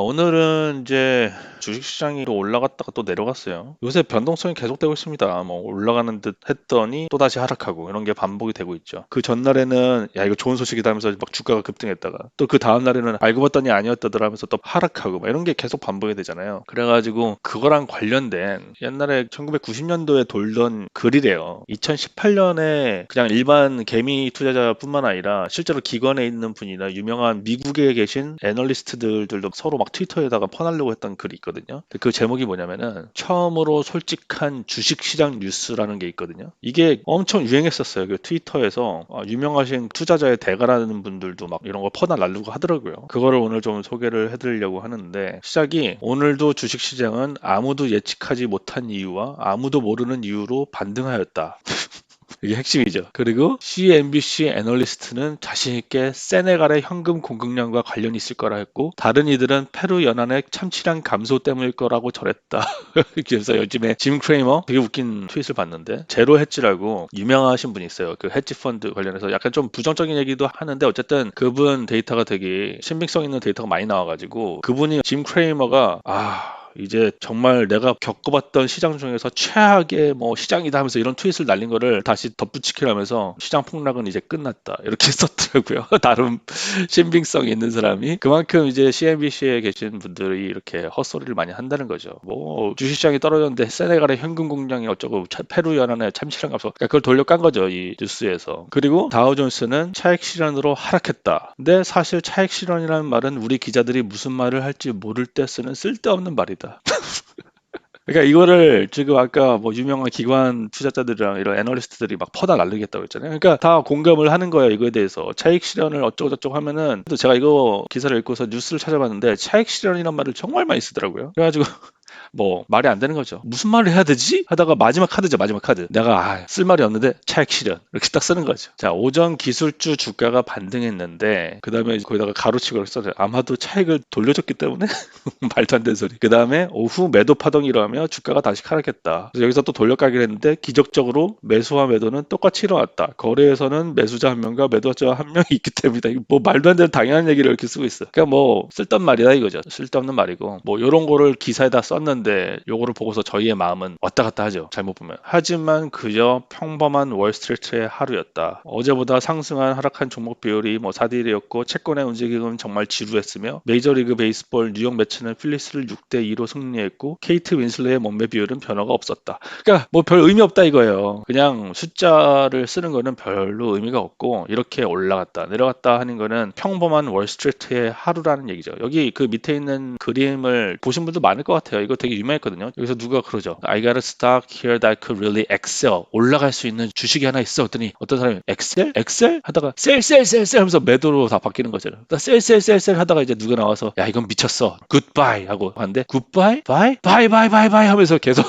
아, 오늘은 이제 주식시장이 또 올라갔다가 또 내려갔어요. 요새 변동성이 계속되고 있습니다. 뭐 올라가는 듯 했더니 또 다시 하락하고 이런 게 반복이 되고 있죠. 그 전날에는 야 이거 좋은 소식이다 하면서 막 주가가 급등했다가 또 그 다음 날에는 알고 봤더니 아니었다더라 하면서 또 하락하고 막 이런 게 계속 반복이 되잖아요. 그래가지고 그거랑 관련된 옛날에 1990년도에 돌던 글이래요. 2018년에 그냥 일반 개미 투자자뿐만 아니라 실제로 기관에 있는 분이나 유명한 미국에 계신 애널리스트들도 서로 막 트위터에다가 퍼나려고 했던 글이 있거든요. 그 제목이 뭐냐면은 처음으로 솔직한 주식시장 뉴스라는 게 있거든요. 이게 엄청 유행했었어요. 그 트위터에서 아, 유명하신 투자자의 대가라는 분들도 막 이런 거 퍼나날르고 하더라고요. 그거를 오늘 좀 소개를 해드리려고 하는데 시작이 오늘도 주식시장은 아무도 예측하지 못한 이유와 아무도 모르는 이유로 반등하였다. 이게 핵심이죠. 그리고 CNBC 애널리스트는 자신있게 세네갈의 현금 공급량과 관련이 있을 거라 했고 다른 이들은 페루 연안의 참치량 감소 때문일 거라고 전했다. 그래서 요즘에 짐 크레이머 되게 웃긴 트윗을 봤는데 제로 해지라고 유명하신 분이 있어요. 그 해지 펀드 관련해서 약간 좀 부정적인 얘기도 하는데 어쨌든 그분 데이터가 되게 신빙성 있는 데이터가 많이 나와가지고 그분이 짐 크레이머가 아 이제 정말 내가 겪어봤던 시장 중에서 최악의 뭐 시장이다 하면서 이런 트윗을 날린 거를 다시 덧붙이키라면서 시장 폭락은 이제 끝났다 이렇게 썼더라고요. 다른 신빙성 있는 사람이 그만큼 이제 CNBC에 계신 분들이 이렇게 헛소리를 많이 한다는 거죠. 뭐 주식시장이 떨어졌는데 세네갈의 현금 공장이 어쩌고 페루 연안에 참치랑 값서 그러니까 그걸 돌려 깐 거죠 이 뉴스에서. 그리고 다우존스는 차익 실현으로 하락했다. 근데 사실 차익 실현이라는 말은 우리 기자들이 무슨 말을 할지 모를 때 쓰는 쓸데없는 말이다. 있다. 그러니까 이거를 지금 아까 뭐 유명한 기관 투자자들이랑 이런 애널리스트들이 막 퍼다 날리겠다고 했잖아요. 그러니까 다 공감을 하는 거예요. 이거에 대해서 차익 실현을 어쩌고 저쩌고 하면은 또 제가 이거 기사를 읽고서 뉴스를 찾아봤는데 차익 실현이란 말을 정말 많이 쓰더라고요. 그래가지고 뭐 말이 안 되는 거죠. 무슨 말을 해야 되지? 하다가 마지막 카드죠. 마지막 카드. 내가 아, 쓸 말이 없는데 차익 실현 이렇게 딱 쓰는 거죠. 자 오전 기술주 주가가 반등했는데 그 다음에 거기다가 가로치고 써요. 아마도 차익을 돌려줬기 때문에 말도 안 되는 소리. 그 다음에 오후 매도 파동이 일어나며 주가가 다시 하락했다. 그래서 여기서 또 돌려가기를 했는데 기적적으로 매수와 매도는 똑같이 일어났다. 거래에서는 매수자 한 명과 매도자 한 명이 있기 때문이다. 뭐 말도 안 되는 당연한 얘기를 이렇게 쓰고 있어. 그러니까 뭐 쓸데없는 말이다 이거죠. 쓸데없는 말이고 뭐 이런 거를 기사에다 썼 는데 하는데 요거를 보고서 저희의 마음은 왔다 갔다 하죠. 잘못 보면. 하지만 그저 평범한 월스트리트의 하루였다. 어제보다 상승한 하락한 종목 비율이 뭐 4대 1이었고 채권의 움직임은 정말 지루했으며 메이저리그 베이스볼 뉴욕 매치는 필리스를 6대 2로 승리했고 케이트 윈슬레의 몸매 비율은 변화가 없었다. 그러니까 뭐 별 의미 없다 이거예요. 그냥 숫자를 쓰는 거는 별로 의미가 없고 이렇게 올라갔다 내려갔다 하는 거는 평범한 월스트리트의 하루라는 얘기죠. 여기 그 밑에 있는 그림을 보신 분도 많을 것 같아요. 이거 되게 유명했거든요. 여기서 누가 그러죠. I got a stock here that could really excel. 올라갈 수 있는 주식이 하나 있어. 했더니 어떤 사람이 엑셀? 엑셀? 하다가 셀, 셀, 셀, 셀 하면서 매도로 다 바뀌는 거잖아요. 셀, 셀, 셀, 셀 하다가 이제 누가 나와서 야 이건 미쳤어. 굿바이 하고 하는데 굿바이? 바이? 바이, 바이, 바이, 바이 하면서 계속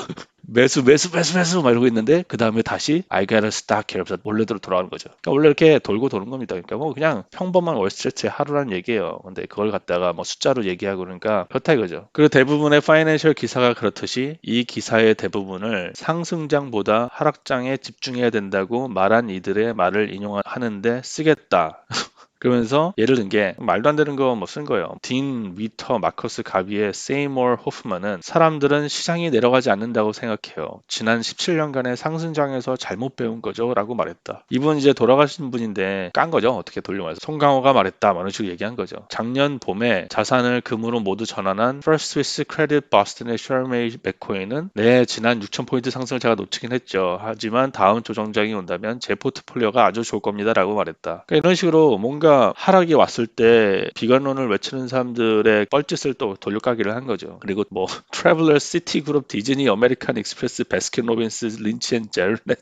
매수 매수 매수 매수 막 이러고 있는데 그 다음에 다시 I got a stock here 원래대로 돌아가는 거죠. 그러니까 원래 이렇게 돌고 도는 겁니다. 그러니까 뭐 그냥 평범한 월스트리트의 하루라는 얘기예요. 근데 그걸 갖다가 뭐 숫자로 얘기하고 그러니까 그렇다 이거죠. 그리고 대부분의 파이낸셜 기사가 그렇듯이 이 기사의 대부분을 상승장보다 하락장에 집중해야 된다고 말한 이들의 말을 인용하는데 쓰겠다. 그러면서 예를 든 게 말도 안 되는 거 뭐 쓴 거예요. 딘 위터 마커스 가비의 세이몰 호프만은 사람들은 시장이 내려가지 않는다고 생각해요. 지난 17년간의 상승장에서 잘못 배운 거죠 라고 말했다. 이분 이제 돌아가신 분인데 깐 거죠. 어떻게 돌려말해서 송강호가 말했다. 뭐 이런 식으로 얘기한 거죠. 작년 봄에 자산을 금으로 모두 전환한 First Swiss Credit Boston의 셔메이 맥코이는 네 지난 6,000포인트 상승을 제가 놓치긴 했죠. 하지만 다음 조정장이 온다면 제 포트폴리오가 아주 좋을 겁니다 라고 말했다. 그러니까 이런 식으로 뭔가 하락이 왔을 때 비관론을 외치는 사람들의 뻘짓을 또 돌려가기를 한 거죠. 그리고 뭐 트래블러 시티 그룹 디즈니 아메리칸 익스프레스 베스킨 로빈스 린치 앤 제르넷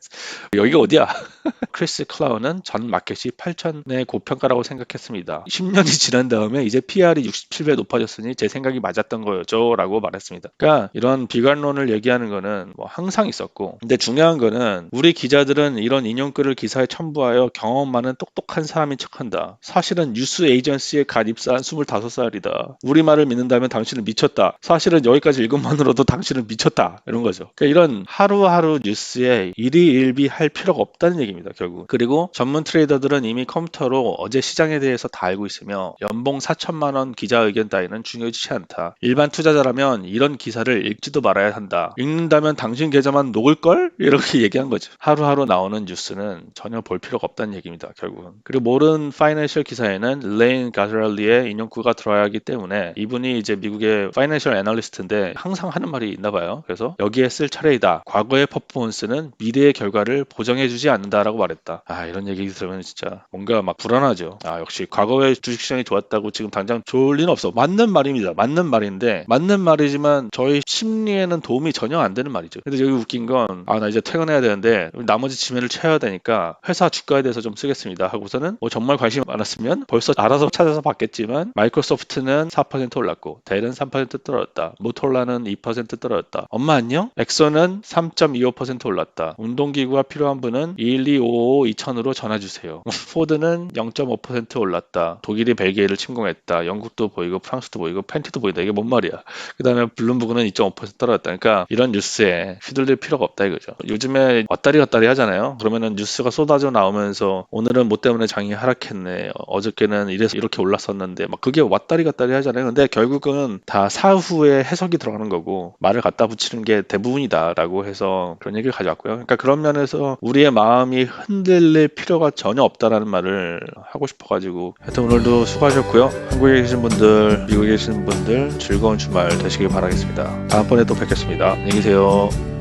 여기가 어디야? 크리스 클라우는 전 마켓이 8천의 고평가라고 생각했습니다. 10년이 지난 다음에 이제 PR이 67배 높아졌으니 제 생각이 맞았던 거였죠 라고 말했습니다. 그러니까 이런 비관론을 얘기하는 거는 뭐 항상 있었고 근데 중요한 거는 우리 기자들은 이런 인용글을 기사에 첨부하여 경험 많은 똑똑한 사람인 척한다. 사실은 뉴스 에이전시에 간 입사한 25살이다. 우리말을 믿는다면 당신은 미쳤다. 사실은 여기까지 읽은 것만으로도 당신은 미쳤다. 이런 거죠. 그러니까 이런 하루하루 뉴스에 일희일비 할 필요가 없다는 얘기입니다. 결국. 그리고 전문 트레이더들은 이미 컴퓨터로 어제 시장에 대해서 다 알고 있으며 연봉 4천만 원 기자 의견 따위는 중요하지 않다. 일반 투자자라면 이런 기사를 읽지도 말아야 한다. 읽는다면 당신 계좌만 녹을걸? 이렇게 얘기한 거죠. 하루하루 나오는 뉴스는 전혀 볼 필요가 없다는 얘기입니다. 결국은. 그리고 모든 파이낸 셜 기사에는 레인 가즈랄리의 인용구가 들어야 하기 때문에 이분이 이제 미국의 파이낸셜 애널리스트인데 항상 하는 말이 있나 봐요. 그래서 여기에 쓸 차례이다. 과거의 퍼포먼스는 미래의 결과를 보정해주지 않는다라고 말했다. 아 이런 얘기 들으면 진짜 뭔가 막 불안하죠. 아 역시 과거의 주식시장이 좋았다고 지금 당장 좋을 리는 없어. 맞는 말입니다. 맞는 말인데 맞는 말이지만 저희 심리에는 도움이 전혀 안 되는 말이죠. 근데 여기 웃긴 건 아 나 이제 퇴근해야 되는데 나머지 지면을 채워야 되니까 회사 주가에 대해서 좀 쓰겠습니다 하고서는 뭐 정말 관심 이 많았으면 벌써 알아서 찾아서 봤겠지만 마이크로소프트는 4% 올랐고 델은 3% 떨어졌다. 모토라는 2% 떨어졌다. 엄마 안녕? 엑소는 3.25% 올랐다. 운동기구가 필요한 분은 21255 2000으로 전화 주세요. 포드는 0.5% 올랐다. 독일이 벨기에를 침공했다. 영국도 보이고 프랑스도 보이고 팬티도 보인다. 이게 뭔 말이야? 그 다음에 블룸버그는 2.5% 떨어졌다. 그러니까 이런 뉴스에 휘둘릴 필요가 없다 이거죠. 요즘에 왔다리 갔다리 하잖아요. 그러면은 뉴스가 쏟아져 나오면서 오늘은 뭐 때문에 장이 하락했 네. 어저께는 이래서 이렇게 올랐었는데 막 그게 왔다리 갔다리 하잖아요. 근데 결국은 다 사후에 해석이 들어가는 거고 말을 갖다 붙이는 게 대부분이다라고 해서 그런 얘기를 가져왔고요. 그러니까 그런 면에서 우리의 마음이 흔들릴 필요가 전혀 없다라는 말을 하고 싶어가지고 하여튼 오늘도 수고하셨고요. 한국에 계신 분들, 미국에 계신 분들 즐거운 주말 되시길 바라겠습니다. 다음번에 또 뵙겠습니다. 안녕히 계세요.